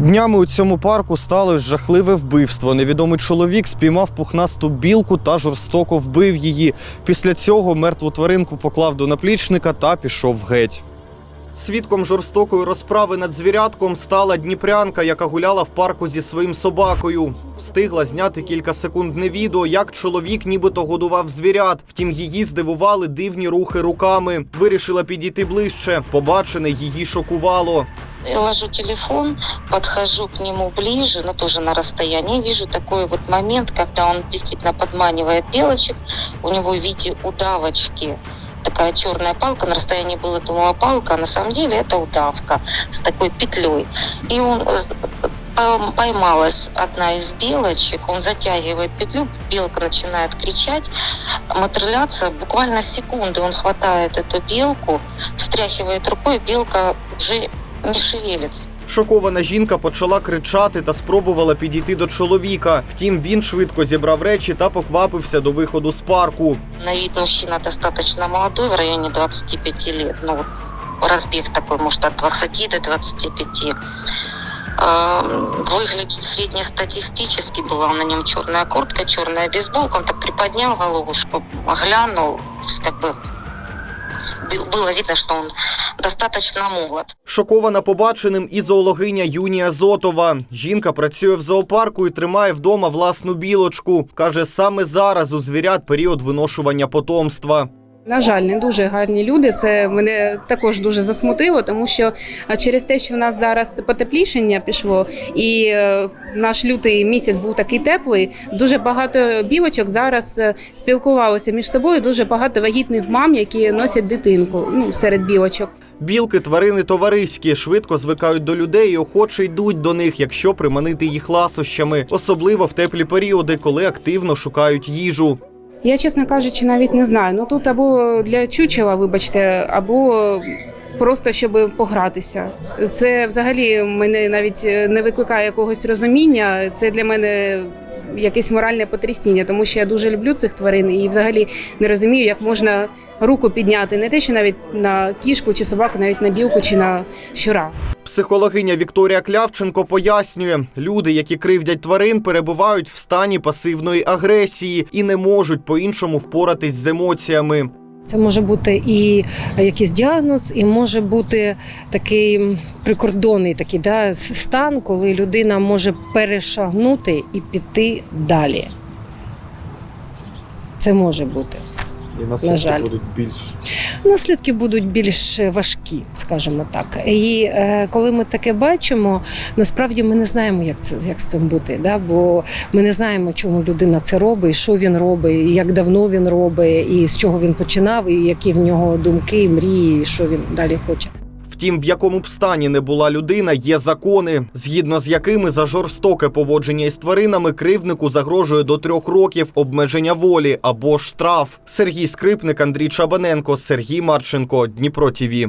Днями у цьому парку сталося жахливе вбивство. Невідомий чоловік спіймав пухнасту білку та жорстоко вбив її. Після цього мертву тваринку поклав до наплічника та пішов геть. Свідком жорстокої розправи над звірятком стала дніпрянка, яка гуляла в парку зі своїм собакою. Встигла зняти кілька секундне відео, як чоловік нібито годував звірят. Втім, її здивували дивні рухи руками. Вирішила підійти ближче. Побачене її шокувало. Я ложу телефон, подхожу к нему ближе, но тоже на расстоянии. Вижу такой вот момент, когда он действительно подманивает белочек. У него в виде удавочки такая черная палка. На расстоянии было, думала, палка, а на самом деле это удавка с такой петлей. И он э, пойм- поймалась одна из белочек, он затягивает петлю, белка начинает кричать, мотыляться. Буквально секунды он хватает эту белку, встряхивает рукой, белка уже не шевелится. Шокована жінка почала кричати та спробувала підійти до чоловіка. Втім, він швидко зібрав речі та поквапився до виходу з парку. На вид мужчина достаточно молодой, в районе 25 лет. Ну, вот разбег такой, может, от 20 до 25. Эм, Выглядит среднестатистически. Была на нем черная куртка, черная бейсболка. Он так приподнял головушку, глянул. То есть, как бы был- было видно, что он достаточно молод. Шокована побаченим і зоологиня Юнія Зотова. Жінка працює в зоопарку і тримає вдома власну білочку. Каже, саме зараз у звірят період виношування потомства. На жаль, не дуже гарні люди. Це мене також дуже засмутило, тому що через те, що в нас зараз потеплішення пішло, і е, наш лютий місяць був такий теплий. Дуже багато білочок зараз е, спілкувалися між собою. Дуже багато вагітних мам, які носять дитинку ну, серед білочок. Білки тварини товариські, швидко звикають до людей і охоче йдуть до них, якщо приманити їх ласощами, особливо в теплі періоди, коли активно шукають їжу. Я, чесно кажучи, навіть не знаю. Ну тут або для чучела, вибачте, або просто щоб погратися. Це взагалі мене навіть е, не викликає якогось розуміння. Це для мене якесь моральне потрясіння, тому що я дуже люблю цих тварин і взагалі не розумію, як можна руку підняти не те, що навіть на кішку чи собаку, навіть на білку чи на щура. Психологиня Вікторія Клявченко пояснює, люди, які кривдять тварин, перебувають в стані пасивної агресії і не можуть по-іншому впоратись з емоціями. Це може бути і якийсь діагноз, і може бути такий прикордонний такий да, стан, коли людина може перешагнути і піти далі. Це може бути. І наслідки жаль. будуть більш Наслідки будуть більш важкі, скажімо так. І е, коли ми таке бачимо, насправді ми не знаємо, як це як з цим бути. Да? Бо ми не знаємо, чому людина це робить, що він робить, і як давно він робить, і з чого він починав, і які в нього думки, мрії, і що він далі хоче. Втім, в якому б стані не була людина, є закони, згідно з якими за жорстоке поводження із тваринами кривднику загрожує до трьох років обмеження волі або штраф. Сергій Скрипник, Андрій Чабаненко, Сергій Марченко, Дніпро ТІВІ.